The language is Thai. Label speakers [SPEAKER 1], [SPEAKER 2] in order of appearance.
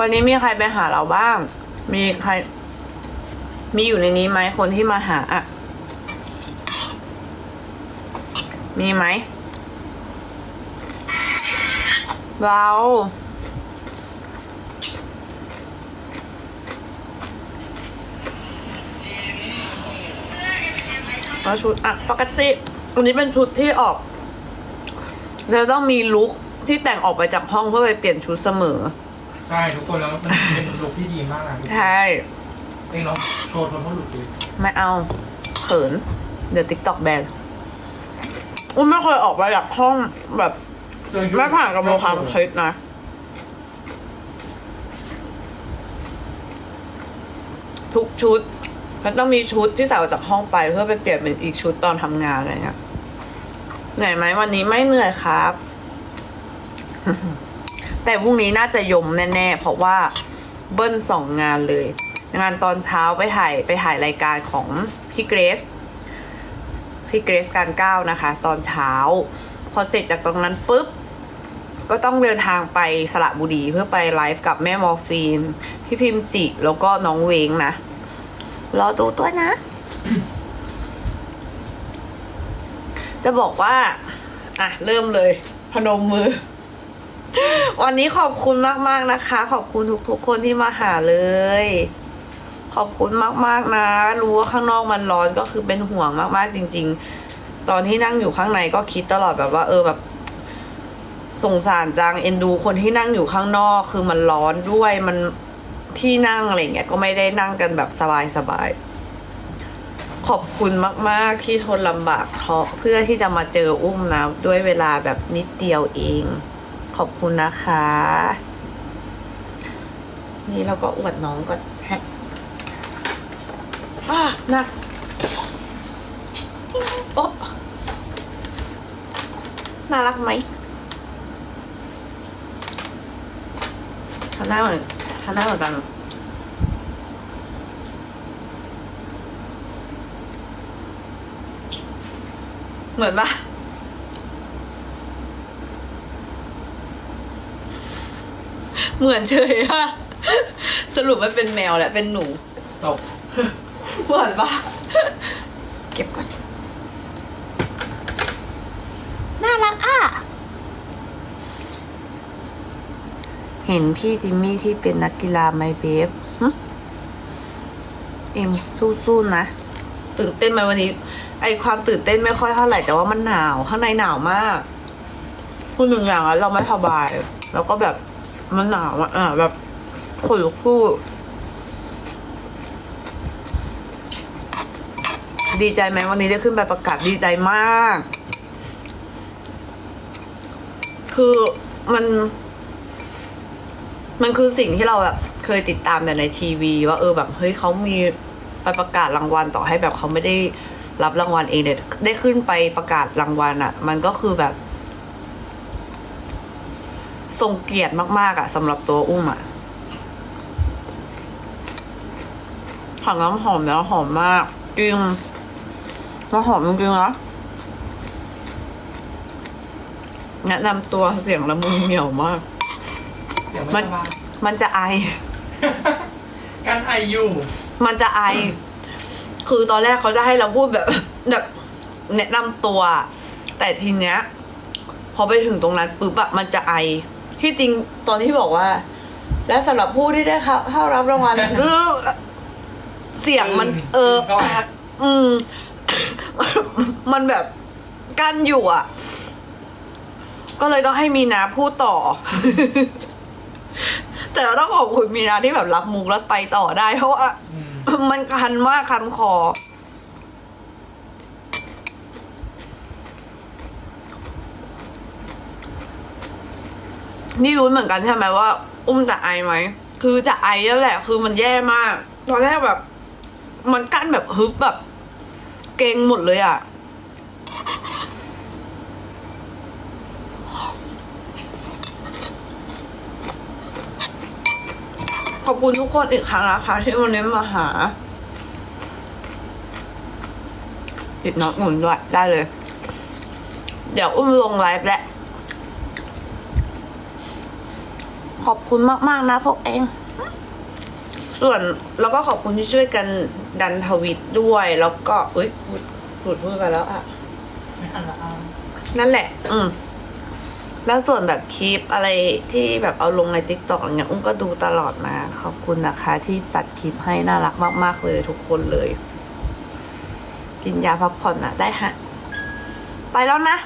[SPEAKER 1] วันนี้มีใครไปหาเราบ้าง มีใคร มีอยู่ในนี้ไหมคนที่มาหาอะ มีไหม เราเอาชุดอะปกติวันนี้เป็นชุดที่ออกเราต้องมีลุคที่แต่งออกไปจากห้องเพื่อไปเปลี่ยนชุดเสมอ
[SPEAKER 2] ใช่ทุกคนแล้วมันเป็นลุคที่ดีมากนะ
[SPEAKER 1] ใช่
[SPEAKER 2] เองลองโชว์ทนเขาหลุดดิ
[SPEAKER 1] ไม่เอาเขิน เดี๋ยวติ๊กต็อกแบนอุ้มไม่เคยออกไปจากห้องแบบ
[SPEAKER 2] เจอยุค
[SPEAKER 1] ไม่ผ่านกระบวนความคิดนะ ทุกชุด มันต้องมีชุดที่ใส่ออกจากห้องไปเพื่อไปเปลี่ยนเป็นอีกชุดตอนทำงานอะไรเงี้ยเหนื่อยไหมวันนี้ไม่เหนื่อยครับ แต่พรุ่งนี้น่าจะยมแน่ๆ เพราะว่าเบิ้ลสองงานเลย งานตอนเช้าไปถ่ายไปถ่ายรายการของพี่เกรซพี่เกรซการก้าวนะคะ ตอนเช้า พอเสร็จจากตรงนั้นปุ๊บ ก็ต้องเดินทางไปสระบุรีเพื่อไปไลฟ์กับแม่มอร์ฟีน พี่พิมจิ แล้วก็น้องเวงนะ รอดูตัวนะ จะบอกว่า อะ เริ่มเลย พนมมือ วันนี้ขอบคุณมากๆนะคะ ขอบคุณทุกๆคนที่มาหาเลย ขอบคุณมากๆนะ รู้ว่าข้างนอกมันร้อนก็คือเป็นห่วงมากๆจริง ๆ ตอนที่นั่งอยู่ข้างในก็คิดตลอดแบบว่า เออแบบสงสารจังเอ็นดูคนที่นั่งอยู่ข้างนอกคือมันร้อนด้วยมันที่นั่งอะไรเงี้ยก็ไม่ได้นั่งกันแบบสบายๆขอบคุณมาก ๆที่ทนลำบากเพราะเพื่อที่จะมาเจออุ้มนะด้วยเวลาแบบนิดเดียวเอง ขอบคุณนะคะ นี่เราก็อวดน้องก่อนแฮะอ้าหนักโอ๊ะน่ารักไหมทำหน้าเหมือนทำหน้าเหมือนกันเหมือนปะ เหมือนเฉยอะสรุปไม่เป็นแมวแหละเป็นหนู
[SPEAKER 2] ตก
[SPEAKER 1] เหมือนปะเก็บก่อน น่ารักอะ เห็นพี่จิมมี่ที่เป็นนักกีฬาไมเบฟหึเอ็มสู้ๆนะ ตื่นเต้นไหมวันนี้ ไอความตื่นเต้นไม่ค่อยเท่าไหร่แต่ว่ามันหนาว ข้างในหนาวมากพูดหนึ่งอย่างอะเราไม่สบาย แล้วก็แบบ มันหนาวอะอะแบบขนลุกสู้ดีใจไหมวันนี้ได้ขึ้นไปประกาศดีใจมาก คือมัน มันคือสิ่งที่เราแบบเคยติดตามแต่ในทีวี ว่าเออแบบเฮ้ยเขามีไปประกาศรางวัลต่อให้แบบเขาไม่ได้รับรางวัลเองเนี่ยได้ขึ้นไปประกาศรางวัลอะ่ะ มันก็คือแบบ ทรงเกียรติมาก ๆอะ่ะสำหรับตัวอุ้มอะ่ะถังน้ำหอมแล้วหอมมากจริงแล้วหอมจริงๆนะแนะนำตัวเสียงละมุนเหนียวมาก
[SPEAKER 2] เดี๋ยว
[SPEAKER 1] มั
[SPEAKER 2] ไม่
[SPEAKER 1] น
[SPEAKER 2] สบาย
[SPEAKER 1] มันจะไอ
[SPEAKER 2] การไออยู่
[SPEAKER 1] มันจะไอ คือตอนแรกเขาจะให้เราพูดแบบ แบบแนะนำตัว แต่ทีเนี้ย พอไปถึงตรงนั้นปุ๊บอะมันจะไอ ที่จริงตอนที่บอกว่า และสำหรับผู้ที่ได้ครับเข้ารับรางวัล เสียงมัน เอออืม มันแบบกั้นอยู่อะ ก็เลยต้องให้มีนาพูดต่อ แต่เราต้องขอบคุณมีนาที่แบบรับมุกแล้วไปต่อได้ เพราะว่า
[SPEAKER 2] อืม
[SPEAKER 1] มันคันมากคันคอ นี่รู้เหมือนกันใช่ไหมว่า อุ้มจะไอไหม คือจะไอแล้วแหละ คือมันแย่มาก ตอนแรกแบบ มันกั้นแบบฮึบแบบ เกงหมดเลยอะ ขอบคุณทุกคนอีกครั้งนะคะที่วันนี้มาหา ติดน็อตหมุนด้วยได้เลย เดี๋ยวอุ้มลงไลฟ์แล้ว ขขอบคุณมาก ๆ นะพวกเอง ส่วนแล้วก็ขอบคุณที่ช่วยกันดันทวิตด้วย แล้วก็เอ้ยพูดพูดพูดกันแล้วอะ
[SPEAKER 2] ไม่ทันละอ้าม
[SPEAKER 1] นั่นแหละ อืม แล้วส่วนแบบคลิปอะไรที่แบบเอาลงในติ๊กต็อกอะไรเงี้ยอุ้มก็ดูตลอดมา ขอบคุณนะคะ ที่ตัดคลิปให้น่ารักมาก ๆ เลยทุกคนเลย กินยาพักผ่อนนะได้ฮะ ไปแล้วนะ